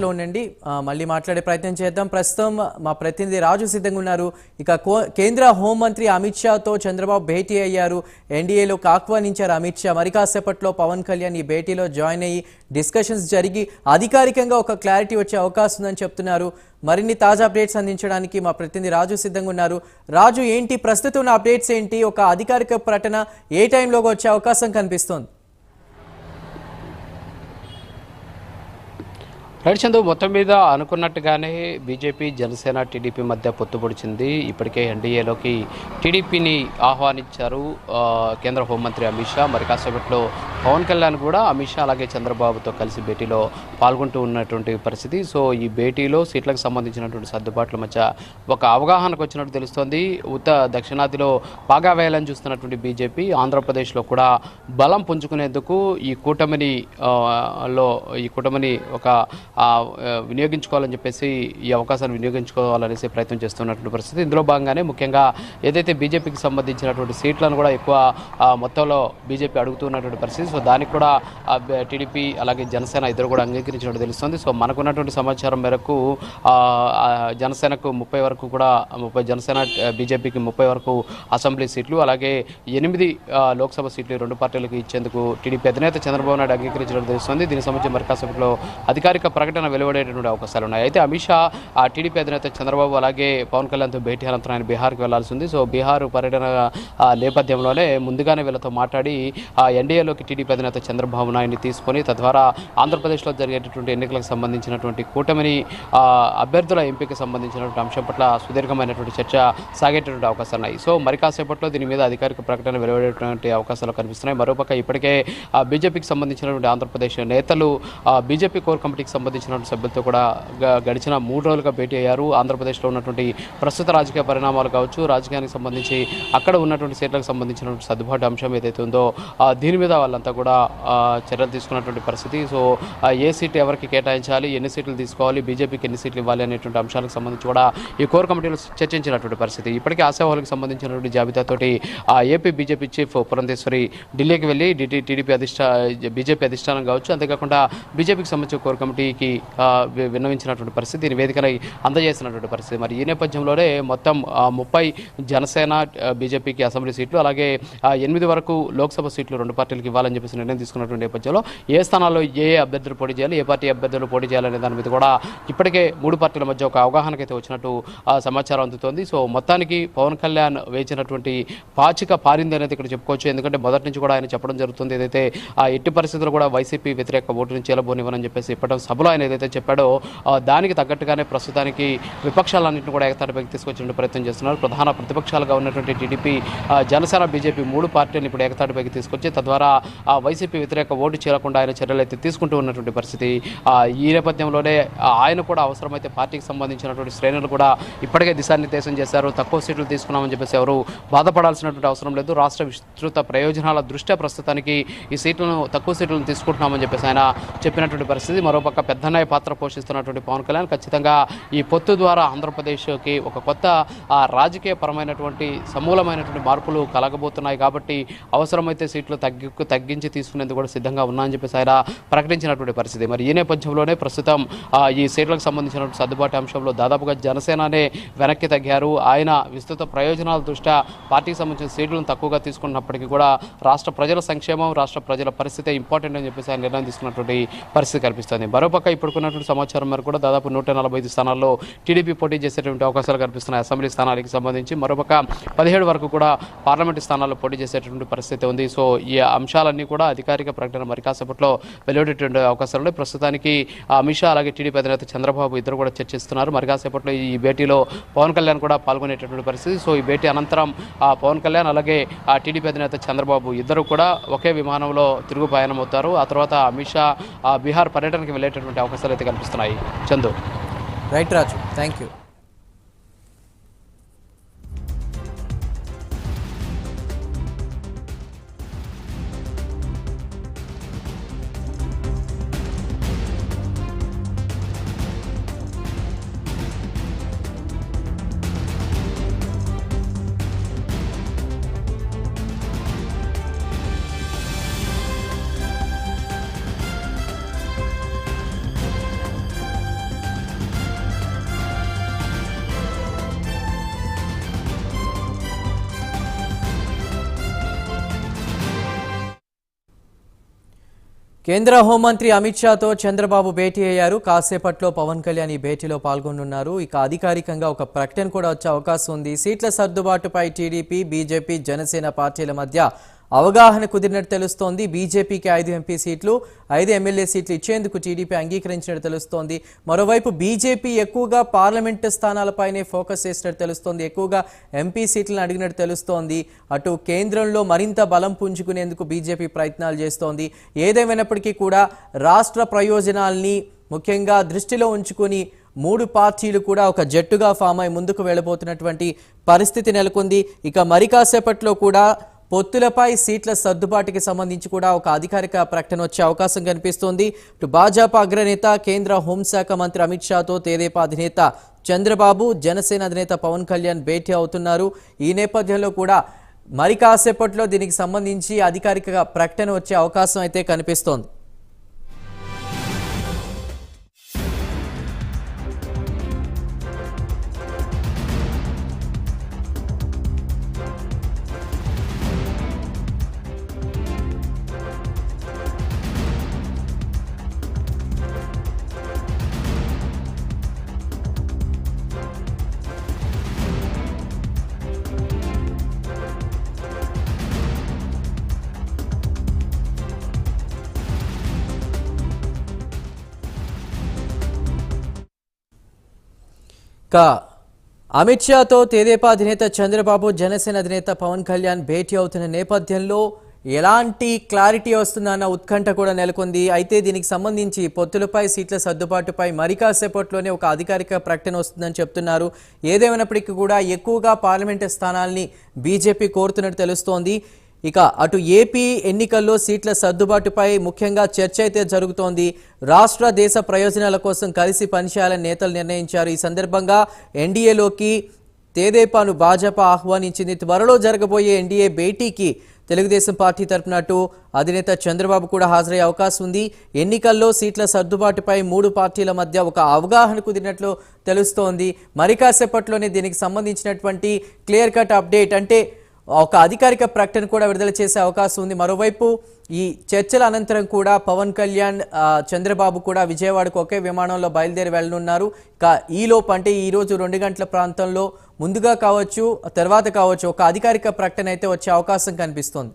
లో ఉండండి. మళ్ళీ మాట్లాడే ప్రయత్నం చేద్దాం. ప్రస్తుతం మా ప్రతినిధి రాజు సిద్ధంగా ఉన్నారు. ఇక కో- కేంద్ర హోంమంత్రి అమిత్ షాతో చంద్రబాబు భేటీ అయ్యారు. ఎన్డీఏలోకి ఆహ్వానించారు అమిత్ షా. మరి కాసేపట్లో పవన్ కళ్యాణ్ ఈ భేటీలో జాయిన్ అయ్యి డిస్కషన్స్ జరిగి అధికారికంగా ఒక క్లారిటీ వచ్చే అవకాశం ఉందని చెప్తున్నారు. మరిన్ని తాజా అప్డేట్స్ అందించడానికి మా ప్రతినిధి రాజు సిద్ధంగా ఉన్నారు. రాజు ఏంటి ప్రస్తుతం ఉన్న అప్డేట్స్ ఏంటి? ఒక అధికారిక ప్రకటన ఏ టైంలోకి వచ్చే అవకాశం కనిపిస్తోంది? రైట్ చందు మొత్తం మీద అనుకున్నట్టుగానే బీజేపీ జనసేన టీడీపీ మధ్య పొత్తు పొడిచింది. ఇప్పటికే ఎన్డీఏలోకి టీడీపీని ఆహ్వానించారు కేంద్ర హోంమంత్రి అమిత్ షా. మరి కాసేపట్లో పవన్ కళ్యాణ్ కూడా అమిత్ షా అలాగే చంద్రబాబుతో కలిసి భేటీలో పాల్గొంటూ ఉన్నటువంటి పరిస్థితి. సో ఈ భేటీలో సీట్లకు సంబంధించినటువంటి సర్దుబాట్ల మధ్య ఒక అవగాహనకు వచ్చినట్టు తెలుస్తోంది. ఉత్త దక్షిణాదిలో బాగా వేయాలని చూస్తున్నటువంటి బీజేపీ ఆంధ్రప్రదేశ్లో కూడా బలం పుంజుకునేందుకు ఈ కూటమిని లో ఈ కూటమిని ఒక వినియోగించుకోవాలని చెప్పేసి ఈ అవకాశాన్ని వినియోగించుకోవాలనేసి ప్రయత్నం చేస్తున్నటువంటి పరిస్థితి. ఇందులో భాగంగానే ముఖ్యంగా ఏదైతే బీజేపీకి సంబంధించినటువంటి సీట్లను కూడా ఎక్కువ మొత్తంలో బీజేపీ అడుగుతున్నటువంటి పరిస్థితి. సో దానికి కూడా టీడీపీ అలాగే జనసేన ఇద్దరు కూడా అంగీకరించినట్టు తెలుస్తుంది. సో మనకున్నటువంటి సమాచారం మేరకు జనసేనకు ముప్పై వరకు కూడా ముప్పై జనసేన బీజేపీకి ముప్పై వరకు అసెంబ్లీ సీట్లు అలాగే ఎనిమిది లోక్సభ సీట్లు రెండు పార్టీలకు ఇచ్చేందుకు టీడీపీ అధినేత చంద్రబాబు నాయుడు అంగీకరించినట్టు తెలుస్తుంది. దీనికి సంబంధించి మరి కాసేపట్లో అధికారిక ప్రకటన వెలువడేటటువంటి అవకాశాలు ఉన్నాయి. అయితే అమిత్ షా ఆ టీడీపీ అధినేత చంద్రబాబు అలాగే పవన్ కళ్యాణ్తో భేటీ అనంతరం ఆయన బీహార్కి వెళ్ళాల్సి ఉంది సో బీహార్ పర్యటన నేపథ్యంలోనే ముందుగానే వీళ్ళతో మాట్లాడి ఆ ఎన్డీఏలోకి టీడీపీ అధినేత చంద్రబాబు నాయుడిని తీసుకొని తద్వారా ఆంధ్రప్రదేశ్లో జరిగేటటువంటి ఎన్నికలకు సంబంధించినటువంటి కూటమిని అభ్యర్థుల ఎంపిక సంబంధించినటువంటి అంశం పట్ల సుదీర్ఘమైనటువంటి చర్చ సాగేటటువంటి అవకాశాలు ఉన్నాయి. సో మరి కాసేపట్లో దీని మీద అధికారిక ప్రకటన వెలువడేటువంటి అవకాశాలు కనిపిస్తున్నాయి. మరోపక్క ఇప్పటికే ఆ, బీజేపీకి సంబంధించినటువంటి ఆంధ్రప్రదేశ్ నేతలు బీజేపీ కోర్ కమిటీకి సంబంధించినటువంటి సభ్యులతో కూడా గడిచిన మూడు రోజులుగా భేటీ అయ్యారు. ఆంధ్రప్రదేశ్లో ఉన్నటువంటి ప్రస్తుత రాజకీయ పరిణామాలు కావచ్చు రాజకీయానికి సంబంధించి అక్కడ ఉన్నటువంటి సీట్లకు సంబంధించినటువంటి సర్దుబాటు అంశం ఏదైతే ఉందో దీని మీద వాళ్ళంతా కూడా చర్యలు తీసుకున్నటువంటి పరిస్థితి. సో ఏ సీట్ ఎవరికి కేటాయించాలి ఎన్ని సీట్లు తీసుకోవాలి బీజేపీకి ఎన్ని సీట్లు ఇవ్వాలి అనేటువంటి అంశాలకు సంబంధించి కూడా ఈ కోర్ కమిటీలో చర్చించినటువంటి పరిస్థితి. ఇప్పటికే ఆశావాహులకు సంబంధించినటువంటి జాబితాతోటి ఆ ఏపీ బీజేపీ చీఫ్ పురంధేశ్వరి ఢిల్లీకి వెళ్ళి టీడీపీ అధిష్టా బీజేపీ అధిష్టానం కావచ్చు. అంతేకాకుండా బీజేపీకి సంబంధించిన కోర్ కమిటీకి ఆ, విన్నవించినటువంటి పరిస్థితి దీని వేదికన అందజేసినటువంటి పరిస్థితి. మరి ఈ నేపథ్యంలోనే మొత్తం ముప్పై జనసేన బీజేపీకి అసెంబ్లీ సీట్లు అలాగే ఎనిమిది వరకు లోక్సభ సీట్లు రెండు పార్టీలకు ఇవ్వాలని చెప్పేసి నిర్ణయం తీసుకున్నటువంటి నేపథ్యంలో ఏ స్థానాల్లో ఏ ఏ అభ్యర్థులు పోటీ చేయాలి ఏ పార్టీ అభ్యర్థులు పోటీ చేయాలనే దాని మీద కూడా ఇప్పటికే మూడు పార్టీల మధ్య ఒక అవగాహనకైతే వచ్చినట్టు సమాచారం అందుతోంది. సో మొత్తానికి పవన్ కళ్యాణ్ వేచినటువంటి పాచిక పారింది అనేది ఇక్కడ చెప్పుకోవచ్చు. ఎందుకంటే మొదటి నుంచి కూడా ఆయన చెప్పడం జరుగుతుంది. ఏదైతే ఆ ఎట్టి పరిస్థితుల్లో కూడా వైసీపీ వ్యతిరేక ఓటు నుంచి ఎలబోనివ్వనని చెప్పేసి ఇప్పటి సభలో ఆయన ఏదైతే చెప్పాడో దానికి తగ్గట్టుగానే ప్రస్తుతానికి విపక్షాలన్నింటినీ కూడా ఏకతాటిపైకి తీసుకొచ్చే ప్రయత్నం చేస్తున్నారు. ప్రధాన ప్రతిపక్షాలుగా ఉన్నటువంటి టీడీపీ జనసేన బీజేపీ మూడు పార్టీలను ఇప్పుడు ఏకతాటిపైకి తీసుకొచ్చి తద్వారా ఆ వైసీపీ వ్యతిరేక ఓటు చేరకుండా ఆయన చర్యలు అయితే తీసుకుంటూ ఉన్నటువంటి పరిస్థితి. ఈ నేపథ్యంలోనే ఆయన కూడా అవసరమైతే పార్టీకి సంబంధించినటువంటి శ్రేణులు కూడా ఇప్పటికే దిశానిర్దేశం చేశారు. తక్కువ సీట్లు తీసుకున్నామని చెప్పేసి ఎవరు బాధపడాల్సినటువంటి అవసరం లేదు. రాష్ట్ర విస్తృత ప్రయోజనాల దృష్ట్యా ప్రస్తుతానికి ఈ సీట్లను తక్కువ సీట్లను తీసుకుంటున్నామని చెప్పేసి ఆయన చెప్పినటువంటి పరిస్థితి. మరోపక్క నిర్ణయ పాత్ర పోషిస్తున్నటువంటి పవన్ కళ్యాణ్. ఖచ్చితంగా ఈ పొత్తు ద్వారా ఆంధ్రప్రదేశ్కి ఒక కొత్త రాజకీయ పరమైనటువంటి సమూలమైనటువంటి మార్పులు కలగబోతున్నాయి కాబట్టి అవసరమైతే సీట్లు తగ్గి తగ్గించి తీసుకునేందుకు కూడా సిద్ధంగా ఉన్నా అని చెప్పేసి ఆయన ప్రకటించినటువంటి పరిస్థితి. మరి ఈ నేపథ్యంలోనే ప్రస్తుతం ఆ, ఈ సీట్లకు సంబంధించిన సర్దుబాటు అంశంలో దాదాపుగా జనసేననే వెనక్కి తగ్గారు. ఆయన విస్తృత ప్రయోజనాల దృష్ట్యా పార్టీకి సంబంధించిన సీట్లను తక్కువగా తీసుకున్నప్పటికీ కూడా రాష్ట్ర ప్రజల సంక్షేమం రాష్ట్ర ప్రజల పరిస్థితి ఇంపార్టెంట్ అని చెప్పేసి ఆయన నిర్ణయం తీసుకున్నటువంటి పరిస్థితి కనిపిస్తుంది మరోపక్క ఇప్పుడుకున్నటువంటి సమాచారం మేరకు కూడా దాదాపు నూట నలభై ఐదు స్థానాల్లో టీడీపీ పోటీ చేసేటువంటి అవకాశాలు కనిపిస్తున్నాయి. అసెంబ్లీ స్థానాలకు సంబంధించి మరొక పదిహేడు వరకు కూడా పార్లమెంటు స్థానాల్లో పోటీ చేసేటువంటి పరిస్థితి ఉంది. సో ఈ అంశాలన్నీ కూడా అధికారిక ప్రకటన మరి కాసేపట్లో వెలువడేటువంటి అవకాశాలు ఉన్నాయి. ప్రస్తుతానికి ఆ అమిత్ షా అలాగే టీడీపీ అధినేత చంద్రబాబు ఇద్దరు కూడా చర్చిస్తున్నారు. మరి కాసేపట్లో ఈ భేటీలో పవన్ కళ్యాణ్ కూడా పాల్గొనేటటువంటి పరిస్థితి. సో ఈ భేటీ అనంతరం ఆ పవన్ కళ్యాణ్ అలాగే ఆ టీడీపీ అధినేత చంద్రబాబు ఇద్దరు కూడా ఒకే విమానంలో తిరుగు ప్రయాణం అవుతారు ఆ తర్వాత అమిత్ షా బీహార్ పర్యటనకి వెళ్ళేటటువంటి అవకాశాలు అయితే కనిపిస్తున్నాయి. Chandu. Right Raju thank you కేంద్ర హోంమంత్రి అమిత్ షాతో చంద్రబాబు భేటీ అయ్యారు. కాసేపట్లో పవన్ కళ్యాణ్ ఈ భేటీలో పాల్గొనున్నారు. ఇక అధికారికంగా ఒక ప్రకటన కూడా వచ్చే అవకాశం ఉంది. సీట్ల సర్దుబాటుపై టీడీపీ బీజేపీ జనసేన పార్టీల మధ్య అవగాహన కుదిరినట్టు తెలుస్తోంది. బీజేపీకి ఐదు ఎంపీ సీట్లు ఐదు ఎమ్మెల్యే సీట్లు ఇచ్చేందుకు టీడీపీ అంగీకరించినట్టు తెలుస్తోంది. మరోవైపు బీజేపీ ఎక్కువగా పార్లమెంటు స్థానాలపైనే ఫోకస్ చేసినట్టు తెలుస్తోంది. ఎక్కువగా ఎంపీ సీట్లను అడిగినట్టు తెలుస్తోంది. అటు కేంద్రంలో మరింత బలం పుంజుకునేందుకు బీజేపీ ప్రయత్నాలు చేస్తోంది. ఏదేమైనప్పటికీ కూడా రాష్ట్ర ప్రయోజనాల్ని ముఖ్యంగా దృష్టిలో ఉంచుకొని మూడు పార్టీలు కూడా ఒక జట్టుగా ఫామ్ అయి ముందుకు వెళ్ళబోతున్నటువంటి పరిస్థితి నెలకొంది. ఇక మరి కాసేపట్లో కూడా పొత్తులపై సీట్ల సర్దుబాటుకి సంబంధించి కూడా ఒక అధికారిక ప్రకటన వచ్చే అవకాశం కనిపిస్తోంది. ఇటు భాజపా అగ్రనేత కేంద్ర హోంశాఖ మంత్రి అమిత్ షాతో తెదేపా అధినేత చంద్రబాబు జనసేన అధినేత పవన్ కళ్యాణ్ భేటీ అవుతున్నారు. ఈ నేపథ్యంలో కూడా మరి కాసేపట్లో దీనికి సంబంధించి అధికారిక ప్రకటన వచ్చే అవకాశం అయితే కనిపిస్తోంది. ఇక అమిత్ షాతో తెదేపా అధినేత చంద్రబాబు జనసేన అధినేత పవన్ కళ్యాణ్ భేటీ అవుతున్న నేపథ్యంలో ఎలాంటి క్లారిటీ వస్తుందన్న ఉత్కంఠ కూడా నెలకొంది. అయితే దీనికి సంబంధించి పొత్తులపై సీట్ల సర్దుబాటుపై మరి కాసేపట్లోనే ఒక అధికారిక ప్రకటన వస్తుందని చెప్తున్నారు. ఏదేమైనప్పటికీ కూడా ఎక్కువగా పార్లమెంటు స్థానాల్ని బీజేపీ కోరుతున్నట్టు తెలుస్తోంది. ఇక అటు ఏపీ ఎన్నికల్లో సీట్ల సర్దుబాటుపై ముఖ్యంగా చర్చ అయితే జరుగుతోంది. రాష్ట్ర దేశ ప్రయోజనాల కోసం కలిసి పనిచేయాలని నేతలు నిర్ణయించారు. ఈ సందర్భంగా ఎన్డీఏలోకి తేదేపాను భాజపా ఆహ్వానించింది. త్వరలో జరగబోయే ఎన్డీఏ భేటీకి తెలుగుదేశం పార్టీ తరపున అటు అధినేత చంద్రబాబు కూడా హాజరయ్యే అవకాశం ఉంది. ఎన్నికల్లో సీట్ల సర్దుబాటుపై మూడు పార్టీల మధ్య ఒక అవగాహన కుదిరినట్లు తెలుస్తోంది. మరి కాసేపట్లోనే దీనికి సంబంధించినటువంటి క్లియర్ కట్ అప్డేట్ అంటే ఒక అధికారిక ప్రకటన కూడా విడుదల చేసే అవకాశం ఉంది. మరోవైపు ఈ చర్చల అనంతరం కూడా పవన్ కళ్యాణ్ చంద్రబాబు కూడా విజయవాడకు ఒకే విమానంలో బయలుదేరి వెళ్ళనున్నారు. ఈలోపు అంటే ఈరోజు రెండు గంటల ప్రాంతంలో ముందుగా కావచ్చు తర్వాత కావచ్చు ఒక అధికారిక ప్రకటన అయితే వచ్చే అవకాశం కనిపిస్తోంది.